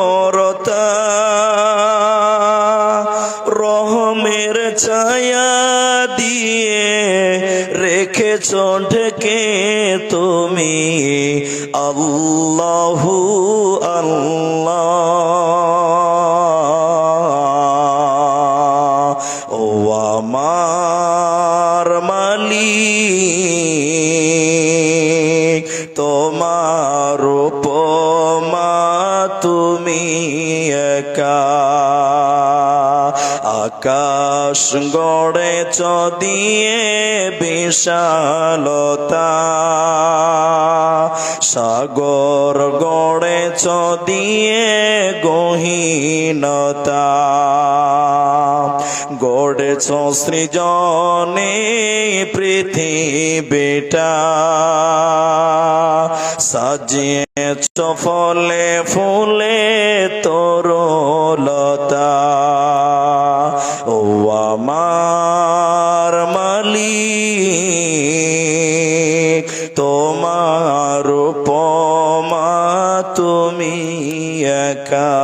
রতা রহমের ছায়া দিয়ে রেখেছ ঢেকে তুমি। আল্লাহু আল্লাহ। ও আমার মালিক তোমার তুমি একা। আকাশ গড়েছ দিয়ে বিশালতা। সাগর গড়েছ দিয়ে গহীনতা। গড়েছ সৃজনে পৃথিবীটা। সাজিয়েছ চফলে ফুলে তরলতা ও আমার মালি তোমার উপমা তুমি একা।